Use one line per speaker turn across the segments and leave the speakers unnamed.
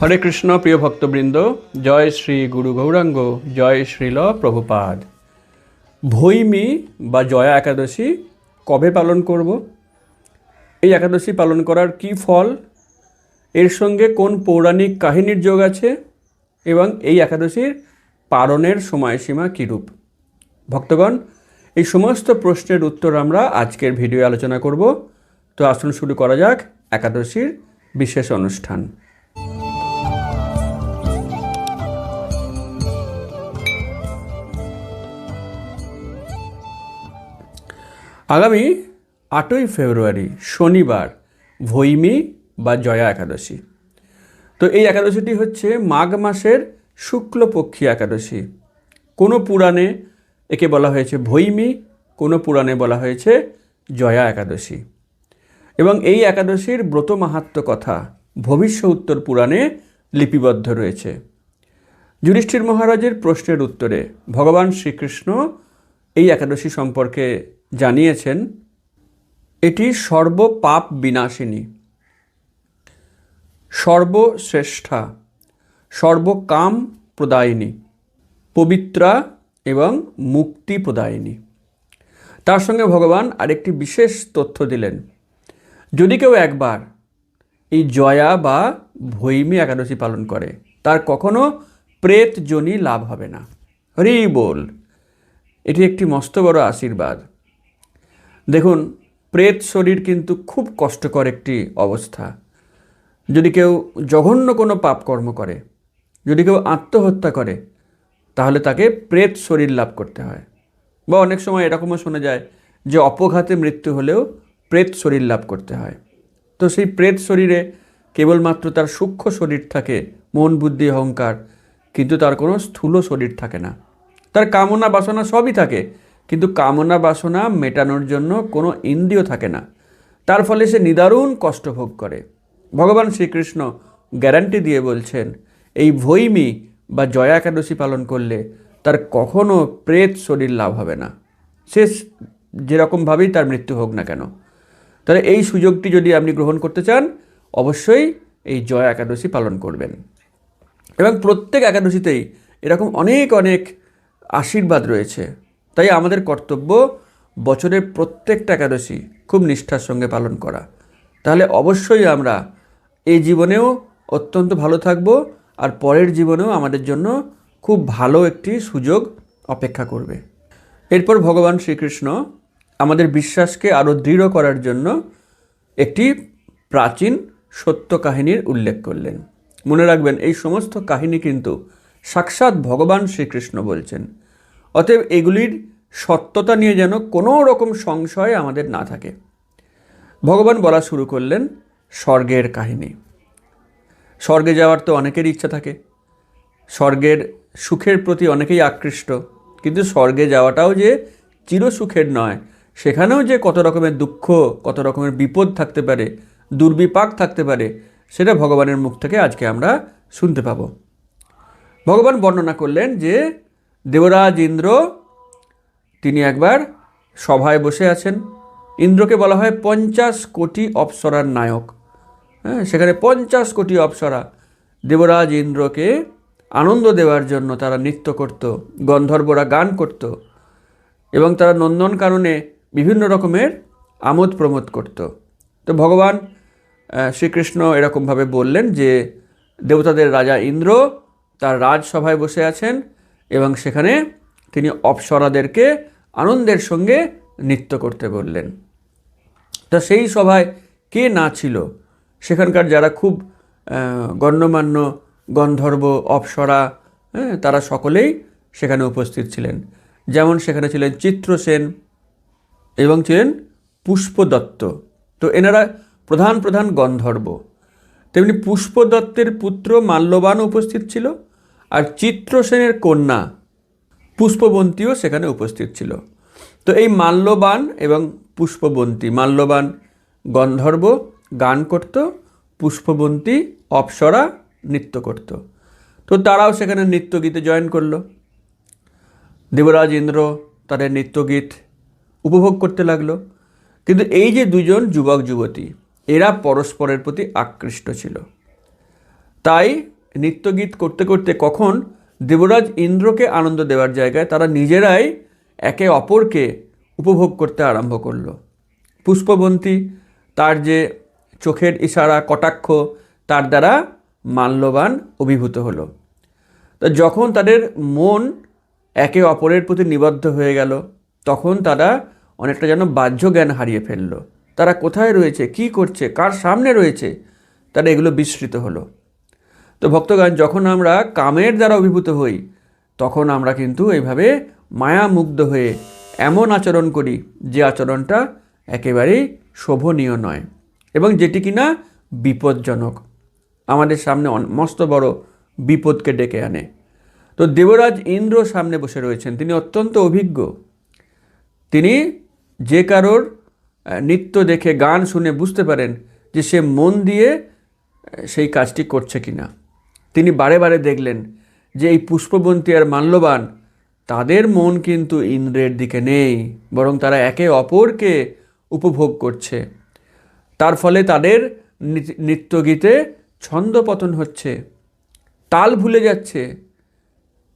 হরে কৃষ্ণ, প্রিয় ভক্তবৃন্দ, জয় শ্রী গুরু গৌরাঙ্গ, জয় শ্রীল প্রভুপাদ। ভৈমী বা জয়া একাদশী কবে পালন করব? এই একাদশী পালন করার কি ফল? এর সঙ্গে কোন পৌরাণিক কাহিনীর যোগ আছে? এবং এই একাদশীর পালনের সময়সীমা কীরূপ? ভক্তগণ, এই সমস্ত প্রশ্নের উত্তর আমরা আজকের ভিডিও আলোচনা করব। তো আসুন শুরু করা যাক একাদশীর বিশেষ অনুষ্ঠান। আগামী আটই ফেব্রুয়ারি শনিবার ভৈমী বা জয়া একাদশী। তো এই একাদশীটি হচ্ছে মাঘ মাসের শুক্লপক্ষী একাদশী। কোনো পুরাণে একে বলা হয়েছে ভৈমী, কোনো পুরাণে বলা হয়েছে জয়া একাদশী। এবং এই একাদশীর ব্রত মাহাত্ম কথা ভবিষ্য উত্তর পুরাণে লিপিবদ্ধ রয়েছে। যুধিষ্ঠির মহারাজের প্রশ্নের উত্তরে ভগবান শ্রীকৃষ্ণ এই একাদশী সম্পর্কে জানিয়েছেন, এটি সর্বপাপ বিনাশিনী, সর্বশ্রেষ্ঠা, সর্বকাম প্রদায়িনী, পবিত্রা এবং মুক্তি প্রদায়িনী। তার সঙ্গে ভগবান আরেকটি বিশেষ তথ্য দিলেন। যদি কেউ একবার এই জয়া বা ভৈমী একাদশী পালন করে, তার কখনো প্রেতজনী লাভ হবে না। হরি বল। এটি একটি মস্ত বড় আশীর্বাদ। দেখুন, প্রেত শরীর কিন্তু খুব কষ্টকর একটি অবস্থা। যদি কেউ জঘন্য কোনো পাপকর্ম করে, যদি কেউ আত্মহত্যা করে, তাহলে তাকে প্রেত শরীর লাভ করতে হয়। বা অনেক সময় এরকমও শোনা যায় যে অপঘাতে মৃত্যু হলেও প্রেত শরীর লাভ করতে হয়। তো সেই প্রেত শরীরে কেবলমাত্র তার সূক্ষ্ম শরীর থাকে, মন, বুদ্ধি, অহংকার, কিন্তু তার কোনো স্থূল শরীর থাকে না। তার কামনা বাসনা সবই থাকে কিন্তু কামনা বাসনা মেটানোর জন্য কোনো ইন্দ্রিয় থাকে না। তার ফলে সে নিদারুণ কষ্ট ভোগ করে। ভগবান শ্রীকৃষ্ণ গ্যারান্টি দিয়ে বলছেন, এই ভৈমি বা জয়া একাদশী পালন করলে তার কখনো প্রেত শরীর লাভ হবে না। সে যেরকমভাবেই তার মৃত্যু হোক না কেন। তাহলে এই সুযোগটি যদি আপনি গ্রহণ করতে চান, অবশ্যই এই জয়া একাদশী পালন করবেন। এবং প্রত্যেক একাদশীতেই এরকম অনেক অনেক আশীর্বাদ রয়েছে। তাই আমাদের কর্তব্য বছরের প্রত্যেকটা একাদশী খুব নিষ্ঠার সঙ্গে পালন করা। তাহলে অবশ্যই আমরা এই জীবনেও অত্যন্ত ভালো থাকব আর পরের জীবনেও আমাদের জন্য খুব ভালো একটি সুযোগ অপেক্ষা করবে। এরপর ভগবান শ্রীকৃষ্ণ আমাদের বিশ্বাসকে আরও দৃঢ় করার জন্য একটি প্রাচীন সত্য কাহিনীর উল্লেখ করলেন। মনে রাখবেন এই সমস্ত কাহিনী কিন্তু সাক্ষাৎ ভগবান শ্রীকৃষ্ণ বলছেন। অতএব এগুলির সত্যতা নিয়ে যেন কোনো রকম সংশয় আমাদের না থাকে। ভগবান বলা শুরু করলেন স্বর্গের কাহিনী। স্বর্গে যাওয়ার তো অনেকের ইচ্ছা থাকে। স্বর্গের সুখের প্রতি অনেকেই আকৃষ্ট। কিন্তু স্বর্গে যাওয়াটাও যে চিরসুখের নয়, সেখানেও যে কত রকমের দুঃখ, কত রকমের বিপদ থাকতে পারে, দুর্বিপাক থাকতে পারে, সেটা ভগবানের মুখ থেকে আজকে আমরা শুনতে পাব। ভগবান বর্ণনা করলেন যে দেবরাজ ইন্দ্র তিনি একবার সভায় বসে আছেন। ইন্দ্রকে বলা হয় পঞ্চাশ কোটি অপ্সরার নায়ক। হ্যাঁ সেখানে পঞ্চাশ কোটি অপ্সরা। দেবরাজ ইন্দ্রকে আনন্দ দেওয়ার জন্য তারা নৃত্য করত, গন্ধর্বরা গান করত এবং তারা নন্দন কারণে বিভিন্ন রকমের আমোদ প্রমোদ করত। তো ভগবান শ্রীকৃষ্ণ এরকমভাবে বললেন যে, দেবতাদের রাজা ইন্দ্র তার রাজসভায় বসে আছেন। এবং সেখানে তিনি অপ্সরাদেরকে আনন্দের সঙ্গে নৃত্য করতে বললেন। তা সেই সভায় কে না ছিল? সেখানকার যারা খুব গণ্যমান্য, গন্ধর্ব, অপ্সরা হ্যাঁ তারা সকলেই সেখানে উপস্থিত ছিলেন। যেমন সেখানে ছিলেন চিত্রসেন এবং ছিলেন পুষ্পদত্ত। তো এনারা প্রধান প্রধান গন্ধর্ব। তেমনি পুষ্পদত্তের পুত্র মাল্যবান উপস্থিত ছিল। আর চিত্রসেনের কন্যা পুষ্পবন্তীও সেখানে উপস্থিত ছিল। তো এই মাল্যবান এবং পুষ্পবন্তী, মাল্যবান গন্ধর্ব গান করত, পুষ্পবন্তী অপ্সরা নৃত্য করত। তো তারাও সেখানে নৃত্যগীতে জয়েন করল। দেবরাজ ইন্দ্র তাদের নৃত্যগীত উপভোগ করতে লাগল। কিন্তু এই যে দুজন যুবক যুবতী এরা পরস্পরের প্রতি আকৃষ্ট ছিল। তাই নৃত্যগীত করতে করতে কখন দেবরাজ ইন্দ্রকে আনন্দ দেওয়ার জায়গায় তারা নিজেরাই একে অপরকে উপভোগ করতে আরম্ভ করল। পুষ্পবন্তী, তার যে চোখের ইশারা, কটাক্ষ, তার দ্বারা মাল্যবান অভিভূত হলো। তা যখন তাদের মন একে অপরের প্রতি নিবদ্ধ হয়ে গেল, তখন তারা অনেকটা যেন বাহ্য জ্ঞান হারিয়ে ফেলল। তারা কোথায় রয়েছে? কি করছে? কার সামনে রয়েছে? তারা এগুলো বিস্মৃত হলো। তো ভক্তগণ, যখন আমরা কামের দ্বারা অভিভূত হই, তখন আমরা কিন্তু এইভাবে মায়ামুগ্ধ হয়ে এমন আচরণ করি যে আচরণটা একেবারেই শোভনীয় নয় এবং যেটি কিনা বিপজ্জনক। আমাদের সামনে মস্ত বড় বিপদকে ডেকে আনে। তো দেবরাজ ইন্দ্র সামনে বসে রয়েছেন, তিনি অত্যন্ত অভিজ্ঞ। তিনি যে কারোর নৃত্য দেখে, গান শুনে বুঝতে পারেন যে সে মন দিয়ে সেই কাজটি করছে কিনা। তিনি বারে বারে দেখলেন যে এই পুষ্পবন্তী আর মাল্যবান, তাদের মন কিন্তু ইন্দ্রের দিকে নেই, বরং তারা একে অপরকে উপভোগ করছে। তার ফলে তাদের নৃত্যগীতে ছন্দপতন হচ্ছে, তাল ভুলে যাচ্ছে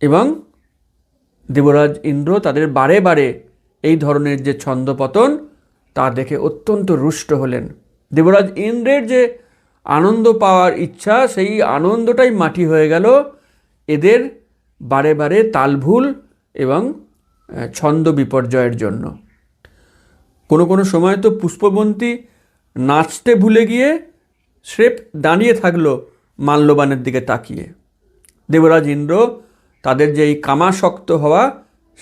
এবং দেবরাজ ইন্দ্র তাদের বারে বারে এই ধরনের যে ছন্দপতন, তা দেখে অত্যন্ত রুষ্ট হলেন। দেবরাজ ইন্দ্রের যে আনন্দ পাওয়ার ইচ্ছা, সেই আনন্দটাই মাটি হয়ে গেল। এদের বারে বারে তালভুল এবং ছন্দ বিপর্যয়ের জন্য। কোনো কোনো সময় তো পুষ্পবন্তী নাচতে ভুলে গিয়ে স্রেফ দাঁড়িয়ে থাকল মাল্যবানের দিকে তাকিয়ে। দেবরাজ ইন্দ্র তাদের যে এই কামাসক্ত হওয়া,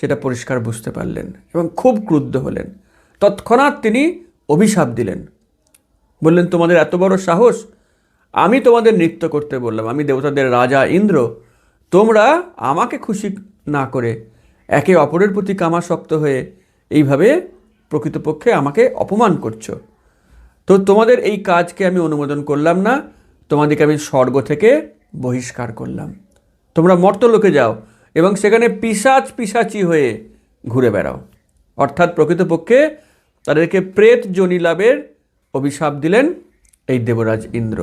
সেটা পরিষ্কার বুঝতে পারলেন এবং খুব ক্রুদ্ধ হলেন। তৎক্ষণাৎ তিনি অভিশাপ দিলেন। বললেন, তোমাদের এত বড় সাহস? আমি তোমাদের নৃত্য করতে বললাম। আমি দেবতাদের রাজা ইন্দ্র। তোমরা আমাকে খুশি না করে একে অপরের প্রতি কামাসক্ত হয়ে এইভাবে প্রকৃতপক্ষে আমাকে অপমান করছ। তো তোমাদের এই কাজকে আমি অনুমোদন করলাম না। তোমাদেরকে আমি স্বর্গ থেকে বহিষ্কার করলাম। তোমরা মর্তলোকে যাও এবং সেখানে পিসাচ পিসাচি হয়ে ঘুরে বেড়াও। অর্থাৎ প্রকৃতপক্ষে তাদেরকে প্রেত জনি লাভের অভিশাপ দিলেন এই দেবরাজ ইন্দ্র।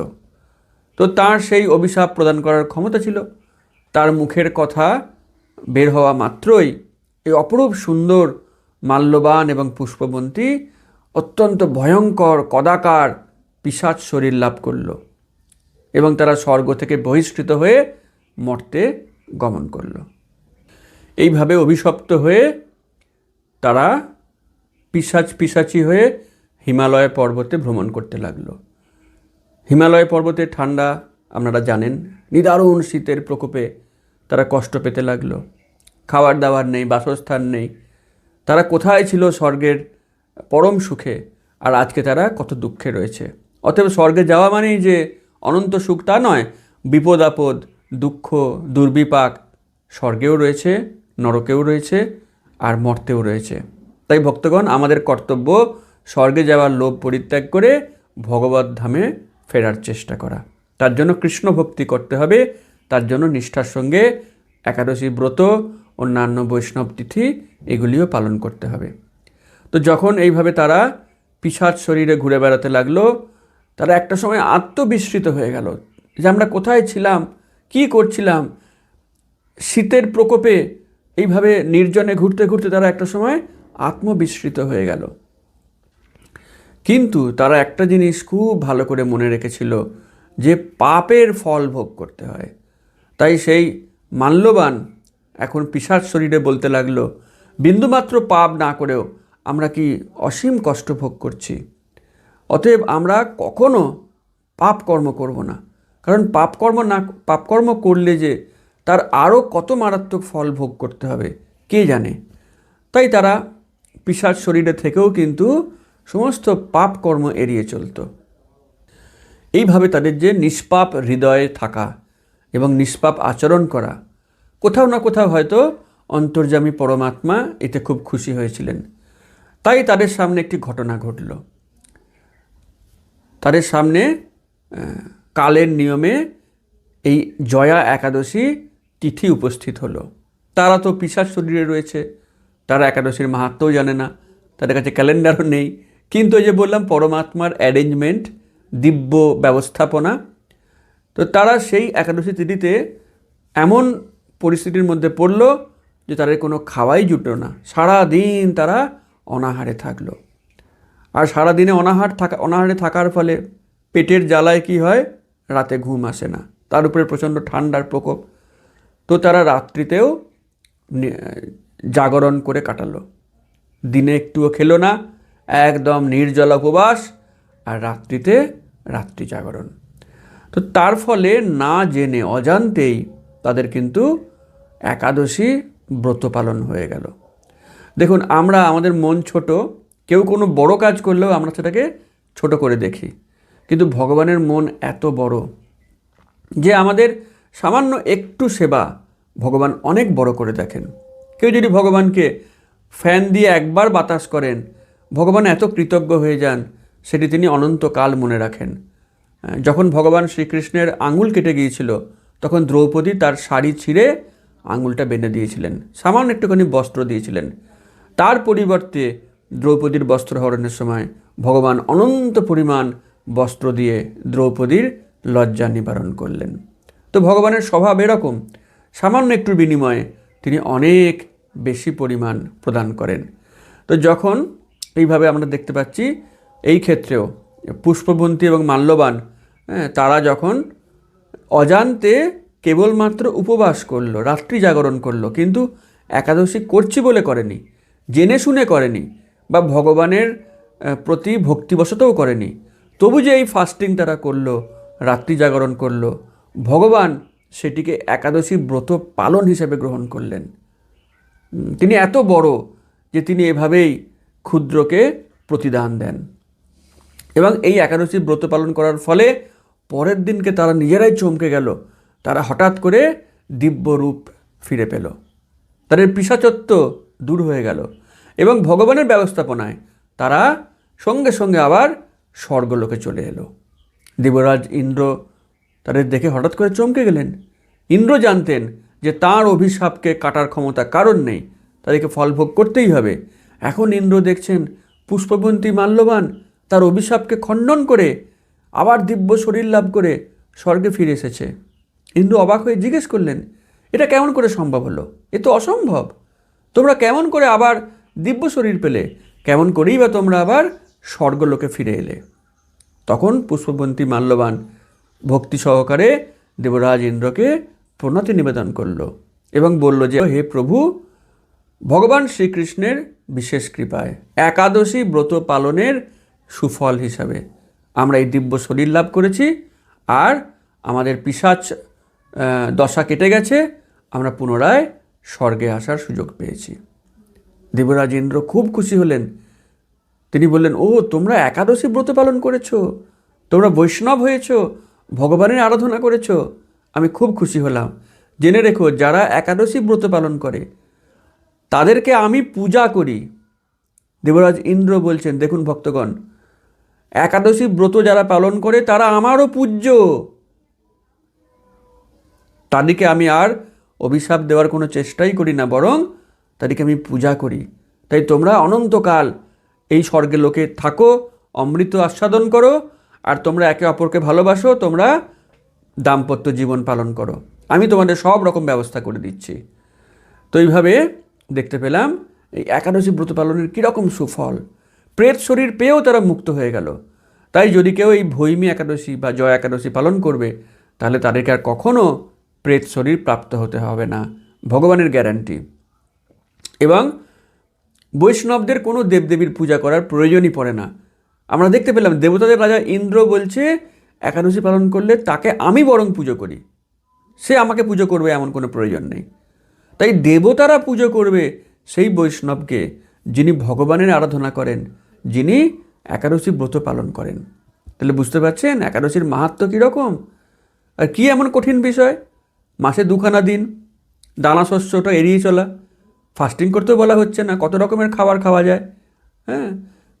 তো তার সেই অভিশাপ প্রদান করার ক্ষমতা ছিল। তার মুখের কথা বের হওয়া মাত্রই এই অপরূপ সুন্দর, মাল্যবান এবং পুষ্পবন্তী অত্যন্ত ভয়ঙ্কর, কদাকার পিসাচ শরীর লাভ করল এবং তারা স্বর্গ থেকে বহিষ্কৃত হয়ে মর্তে গমন করল। এইভাবে অভিশপ্ত হয়ে তারা পিসাচ পিসাচি হয়ে হিমালয় পর্বতে ভ্রমণ করতে লাগল। হিমালয় পর্বতে ঠান্ডা, আপনারা জানেন, নিদারুণ শীতের প্রকোপে তারা কষ্ট পেতে লাগল। খাবার দাবার নেই, বাসস্থান নেই। তারা কোথায় ছিল স্বর্গের পরম সুখে? আর আজকে তারা কত দুঃখে রয়েছে। অতএব স্বর্গে যাওয়া মানেই যে অনন্ত সুখ তা নয়, বিপদ আপদ, দুঃখ, দুর্বিপাক, স্বর্গেও রয়েছে, নরকেও রয়েছে, আর মর্তেও রয়েছে। তাই ভক্তগণ, আমাদের কর্তব্য স্বর্গে যাওয়ার লোভ পরিত্যাগ করে ভগবত ধামে ফেরার চেষ্টা করা। তার জন্য কৃষ্ণ ভক্তি করতে হবে। তার জন্য নিষ্ঠার সঙ্গে একাদশী ব্রত, অন্যান্য বৈষ্ণব তিথি এগুলিও পালন করতে হবে। তো যখন এইভাবে তারা পিসাচ শরীরে ঘুরে বেড়াতে লাগল, তারা একটা সময় আত্মবিস্মৃত হয়ে গেল যে আমরা কোথায় ছিলাম, কি করছিলাম। শীতের প্রকোপে এইভাবে নির্জনে ঘুরতে ঘুরতে তারা একটা সময় আত্মবিস্মৃত হয়ে গেল। কিন্তু তারা একটা জিনিস খুব ভালো করে মনে রেখেছিল, যে পাপের ফল ভোগ করতে হয়। তাই সেই মাল্যবান এখন পিসার শরীরে বলতে লাগল, বিন্দুমাত্র পাপ না করেও আমরা কি অসীম কষ্ট ভোগ করছি? অতএব আমরা কখনো পাপ কর্ম করব না। কারণ পাপকর্ম না পাপকর্ম করলে যে তার আরও কত মারাত্মক ফল ভোগ করতে হবে, কে জানে? তাই তারা পিসার শরীরে থেকেও কিন্তু সমস্ত পাপ কর্ম এড়িয়ে চলতো। এইভাবে তাদের যে নিষ্পাপ হৃদয়ে থাকা এবং নিষ্পাপ আচরণ করা, কোথাও না কোথাও হয়তো অন্তর্যামী পরমাত্মা এতে খুব খুশি হয়েছিলেন। তাই তাদের সামনে একটি ঘটনা ঘটল। তাদের সামনে কালের নিয়মে এই জয়া একাদশী তিথি উপস্থিত হলো। তারা তো পিসার শরীরে রয়েছে, তারা একাদশীর মাহাত্ম্যও জানে না, তাদের কাছে ক্যালেন্ডারও নেই। কিন্তু যে বললাম পরমাত্মার অ্যারেঞ্জমেন্ট দিব্য ব্যবস্থাপনা, তো তারা সেই একাদশী তিথিতে এমন পরিস্থিতির মধ্যে পড়ল যে তাদের কোনো খাওয়াই জুটলো না। সারা দিন তারা অনাহারে থাকল। আর সারাদিনে অনাহার থাকা, অনাহারে থাকার ফলে পেটের জ্বালায় কি হয়? রাতে ঘুম আসে না। তার উপরে প্রচণ্ড ঠান্ডার প্রকোপ। তো তারা রাত্রিতেও জাগরণ করে কাটালো। দিনে একটুও খেলো না। একদম নির্জল উপবাস আর রাত্রিতে রাত্রি জাগরণ। তো তার ফলে না জেনে অজান্তেই তাদের কিন্তু একাদশী ব্রত পালন হয়ে গেল। দেখুন, আমরা, আমাদের মন ছোট, কেউ কোনো বড় কাজ করলেও আমরা সেটাকে ছোট করে দেখি। কিন্তু ভগবানের মন এত বড় যে আমাদের সামান্য একটু সেবা ভগবান অনেক বড় করে দেখেন। কেউ যদি ভগবানকে ফ্যান দিয়ে একবার বাতাস করেন ভগবান এত কৃতজ্ঞ হয়ে যান, সেটি তিনি অনন্তকাল মনে রাখেন। যখন ভগবান শ্রীকৃষ্ণের আঙুল কেটে গিয়েছিল, তখন দ্রৌপদী তার শাড়ি ছিঁড়ে আঙুলটা বেঁধে দিয়েছিলেন, সামান্য একটুখানি বস্ত্র দিয়েছিলেন। তার পরিবর্তে দ্রৌপদীর বস্ত্রহরণের সময় ভগবান অনন্ত পরিমাণ বস্ত্র দিয়ে দ্রৌপদীর লজ্জা নিবারণ করলেন। তো ভগবানের স্বভাব এরকম, সামান্য একটু বিনিময়ে তিনি অনেক বেশি পরিমাণ প্রদান করেন। তো যখন এইভাবে আমরা দেখতে পাচ্ছি এই ক্ষেত্রেও পুষ্পবন্তী এবং মাল্যবান হ্যাঁ, তারা যখন অজান্তে কেবলমাত্র উপবাস করল রাত্রি জাগরণ করল কিন্তু একাদশী করছি বলে করেনি জেনে শুনে করেনি বা ভগবানের প্রতি ভক্তিবশতও করেনি তবু যে এই ফাস্টিং তারা করল রাত্রি জাগরণ করল ভগবান সেটিকে একাদশী ব্রত পালন হিসেবে গ্রহণ করলেন। তিনি এত বড় যে তিনি এভাবেই ক্ষুদ্রকে প্রতিদান দেন। এবং এই একাদশী ব্রত পালন করার ফলে পরের দিনকে তারা নিজেরাই চমকে গেল। তারা হঠাৎ করে দিব্য রূপ ফিরে পেল। তাদের পিসাচত্ব দূর হয়ে গেল এবং ভগবানের ব্যবস্থাপনায় তারা সঙ্গে সঙ্গে আবার স্বর্গলোকে চলে এলো। দেবরাজ ইন্দ্র তাদের দেখে হঠাৎ করে চমকে গেলেন। ইন্দ্র জানতেন যে তার অভিশাপকে কাটার ক্ষমতা কারণ নেই। তাদেরকে ফলভোগ করতেই হবে। এখন ইন্দ্র দেখছেন পুষ্পবন্তী মাল্যবান, তার অভিশাপকে খণ্ডন করে আবার দিব্য শরীর লাভ করে স্বর্গে ফিরে এসেছে। ইন্দ্র অবাক হয়ে জিজ্ঞেস করলেন, এটা কেমন করে সম্ভব হলো? এ তো অসম্ভব। তোমরা কেমন করে আবার দিব্য শরীর পেলে? কেমন করেই বা তোমরা আবার স্বর্গলোকে ফিরে এলে? তখন পুষ্পবন্তী মাল্যবান ভক্তি সহকারে দেবরাজ ইন্দ্রকে প্রণতি নিবেদন করল এবং বলল যে, হে প্রভু ভগবান শ্রীকৃষ্ণের বিশেষ কৃপায়, একাদশী ব্রত পালনের সুফল হিসাবে আমরা এই দিব্য শরীর লাভ করেছি। আর আমাদের পিসাচ দশা কেটে গেছে, আমরা পুনরায় স্বর্গে আসার সুযোগ পেয়েছি। দেবরাজ ইন্দ্র খুব খুশি হলেন। তিনি বললেন, ও, তোমরা একাদশী ব্রত পালন করেছ, তোমরা বৈষ্ণব হয়েছ, ভগবানের আরাধনা করেছ। আমি খুব খুশি হলাম। জেনে রেখো, যারা একাদশী ব্রত পালন করে তাদেরকে আমি পূজা করি। দেবরাজ ইন্দ্র বলছেন, দেখুন ভক্তগণ, একাদশী ব্রত যারা পালন করে, তারা আমারও পূজ্য। তাদেরকে আমি আর অভিশাপ দেওয়ার কোনো চেষ্টাই করি না, বরং তাদেরকে আমি পূজা করি। তাই তোমরা অনন্তকাল এই স্বর্গে লোকে থাকো, অমৃত আস্বাদন করো, আর তোমরা একে অপরকে ভালোবাসো, তোমরা দাম্পত্য জীবন পালন করো। আমি তোমাদের সব রকম ব্যবস্থা করে দিচ্ছি। তো এইভাবে দেখতে পেলাম, এই একাদশী ব্রত পালনের কীরকম সুফল। প্রেত শরীর পেয়েও তারা মুক্ত হয়ে গেল। তাই যদি কেউ এই ভৈমী একাদশী বা জয় একাদশী পালন করবে, তাহলে তাদেরকে আর কখনও প্রেত শরীর প্রাপ্ত হতে হবে না, ভগবানের গ্যারান্টি। এবং বৈষ্ণবদের কোনো দেবদেবীর পূজা করার প্রয়োজনই পড়ে না। আমরা দেখতে পেলাম, দেবতাদের রাজা ইন্দ্র বলছে, একাদশী পালন করলে তাকে আমি বরং পুজো করি। সে আমাকে পুজো করবে এমন কোনো প্রয়োজন নেই। তাই দেবতারা পুজো করবে সেই বৈষ্ণবকে যিনি ভগবানের আরাধনা করেন, যিনি একাদশী ব্রত পালন করেন। তাহলে বুঝতে পারছেন একাদশীর মাহাত্ম কীরকম? আর কী এমন কঠিন বিষয়? মাসে দুখানা দিন, দানা শস্যটা এড়িয়ে চলা ফাস্টিং করতেও বলা হচ্ছে না, কত রকমের খাবার খাওয়া যায় হ্যাঁ?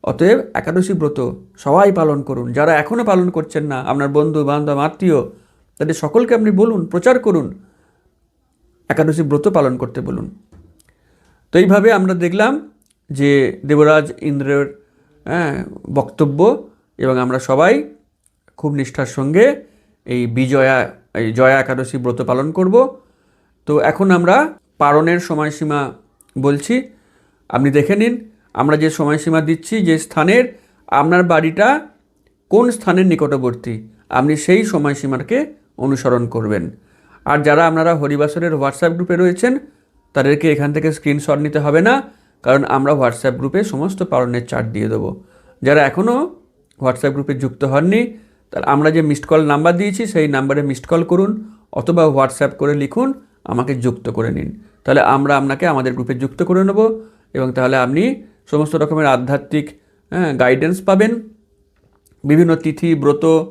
অতএব একাদশী ব্রত সবাই পালন করুন, যারা এখনও পালন করছেন না, আপনার বন্ধু, বান্ধব, আত্মীয়, তাদের সকলকে আপনি বলুন, প্রচার করুন একাদশী ব্রত পালন করতে বলুন। তো এইভাবে আমরা দেখলাম যে দেবরাজ ইন্দ্রের হ্যাঁ, বক্তব্য এবং আমরা সবাই খুব নিষ্ঠার সঙ্গে এই বিজয়া এই জয়া একাদশী ব্রত পালন করব। তো এখন আমরা পারণের সময়সীমা বলছি। আপনি দেখে নিন আমরা যে সময়সীমা দিচ্ছি যে স্থানের আপনার বাড়িটা কোন স্থানের নিকটবর্তী আপনি সেই সময়সীমাকে অনুসরণ করবেন। আর যারা আপনারা হরিবাসরের হোয়াটসঅ্যাপ গ্রুপে রয়েছেন তাদেরকে এখান থেকে স্ক্রিনশট নিতে হবে না কারণ আমরা হোয়াটসঅ্যাপ গ্রুপে সমস্ত পালনের চার্ট দিয়ে দেবো। যারা এখনও হোয়াটসঅ্যাপ গ্রুপে যুক্ত হননি তাহলে আমরা যে মিসড কল নাম্বার দিয়েছি সেই নাম্বারে মিসড কল করুন অথবা হোয়াটসঅ্যাপ করে লিখুন আমাকে যুক্ত করে নিন। তাহলে আমরা আপনাকে আমাদের গ্রুপে যুক্ত করে নেব এবং তাহলে আপনি সমস্ত রকমের আধ্যাত্মিক গাইডেন্স পাবেন। বিভিন্ন তিথি ব্রত হ্যাঁ,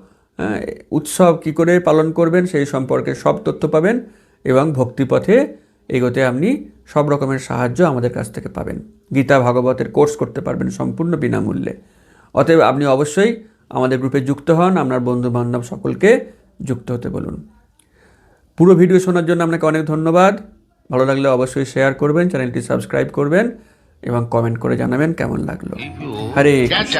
উৎসব কি করে পালন করবেন সেই সম্পর্কে সব তথ্য পাবেন এবং ভক্তিপথে এগোতে আপনি সব রকমের সাহায্য আমাদের কাছ থেকে পাবেন। গীতা, ভাগবতের কোর্স করতে পারবেন সম্পূর্ণ বিনামূল্যে। অতএব আপনি অবশ্যই আমাদের গ্রুপে যুক্ত হন, আপনার বন্ধু বান্ধব সকলকে যুক্ত হতে বলুন। পুরো ভিডিও শোনার জন্য আপনাকে অনেক ধন্যবাদ। ভালো লাগলে অবশ্যই শেয়ার করবেন, চ্যানেলটি সাবস্ক্রাইব করবেন। এবং কমেন্ট করে জানাবেন কেমন লাগল। হরে
catch